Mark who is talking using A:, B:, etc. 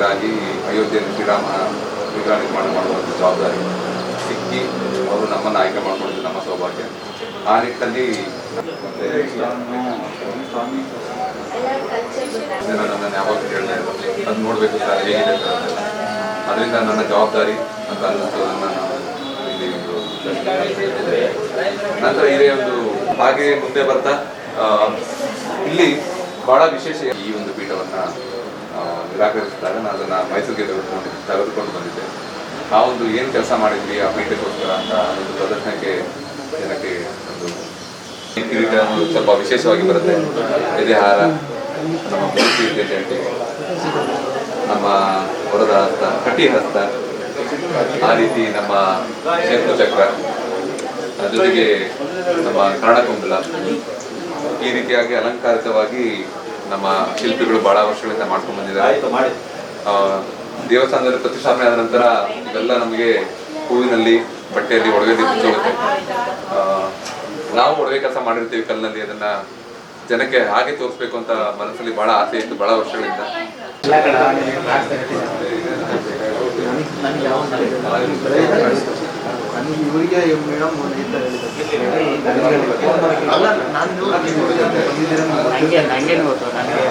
A: ನಾಯಕರಾಗಿ ಅಯೋಧ್ಯೆಯಲ್ಲಿ ಶ್ರೀರಾಮ ವಿಗ್ರಹ ನಿರ್ಮಾಣ ಮಾಡುವಂಥ ಜವಾಬ್ದಾರಿ ಸಿಕ್ಕಿ ಅವರು ನಮ್ಮನ್ನು ಆಯ್ಕೆ ಮಾಡ್ಕೊಂಡಿದ್ದು ನಮ್ಮ ಸೌಭಾಗ್ಯ. ಆ ನಿಟ್ಟಿನಲ್ಲಿ ನನ್ನನ್ನು ಯಾವಾಗ ಕೇಳಿದೆ ಅದು ನೋಡಬೇಕು ಸರ್, ಹೇಗಿದೆ ಅದರಿಂದ ನನ್ನ ಜವಾಬ್ದಾರಿ ಅಂತ ಅನ್ನಿಸ್ತು, ನನ್ನ ನಾನು ಇಲ್ಲಿ ಒಂದು ನಂತರ ಇದೇ ಒಂದು ಹಾಗೆ ಮುಂದೆ ಬರ್ತಾ ಇಲ್ಲಿ ಬಹಳ ವಿಶೇಷ ಈ ಒಂದು ಪೀಠವನ್ನ ನಿರಾಕರಿಸಿದಾಗ ನಾನು ಅದನ್ನು ಮೈಸೂರಿಗೆ ತೆಗೆದುಕೊಂಡು ತೆಗೆದುಕೊಂಡು ಬಂದಿದ್ದೆ. ಆ ಒಂದು ಏನು ಕೆಲಸ ಮಾಡಿದ್ವಿ ಆ ಪೀಠಕ್ಕೋಸ್ಕರ ಅಂತ ಒಂದು ಪ್ರದರ್ಶನಕ್ಕೆ ಜನಕ್ಕೆ ಒಂದು ಈ ಕಿರೀಟ ಒಂದು ಸ್ವಲ್ಪ ವಿಶೇಷವಾಗಿ ಬರುತ್ತೆ. ಎದೆಹಾರ, ನಮ್ಮ ಪೂರ್ತಿ ಇದೆ ನಮ್ಮ ಹೊರದ ಹಸ್ತ ಕಟಿ ಹಸ್ತ, ಆ ರೀತಿ ನಮ್ಮ ಶಂಕು ಚಕ್ರ ಜೊತೆಗೆ ನಮ್ಮ ಕರ್ಣಕುಂಬಲ ಈ ರೀತಿಯಾಗಿ ಅಲಂಕಾರಿತವಾಗಿ ನಮ್ಮ ಶಿಲ್ಪಿಗಳು ಬಹಳ ವರ್ಷಗಳಿಂದ ಮಾಡ್ಕೊಂಡು ಬಂದಿದ್ದಾರೆ. ಆ, ದೇವಸ್ಥಾನದಲ್ಲಿ ಪ್ರತಿಷ್ಠಾಪನೆ ಆದ ನಂತರ ಇವೆಲ್ಲ ನಮಗೆ ಹೂವಿನಲ್ಲಿ ಬಟ್ಟೆಯಲ್ಲಿ ಒಡವೆ ಹೋಗುತ್ತೆ ನಾವು ಒಡವೆ ಕೆಲಸ ಮಾಡಿರ್ತೀವಿ ಕಲ್ಲಿನಲ್ಲಿ ಅದನ್ನ ಜನಕ್ಕೆ ಹಾಗೆ ತೋರಿಸ್ಬೇಕು ಅಂತ ಮನಸ್ಸಲ್ಲಿ ಬಹಳ ಆಸೆ ಇತ್ತು ಬಹಳ ವರ್ಷಗಳಿಂದ.
B: ನನಗೆ ಇವರಿಗೆ ಮೇಡಮ್ ಒಂದು ಈ ಥರ ಅಲ್ಲ ನಾನು ಬಂದಿದ್ದೀರ
C: ಗೊತ್ತು ನನಗೆ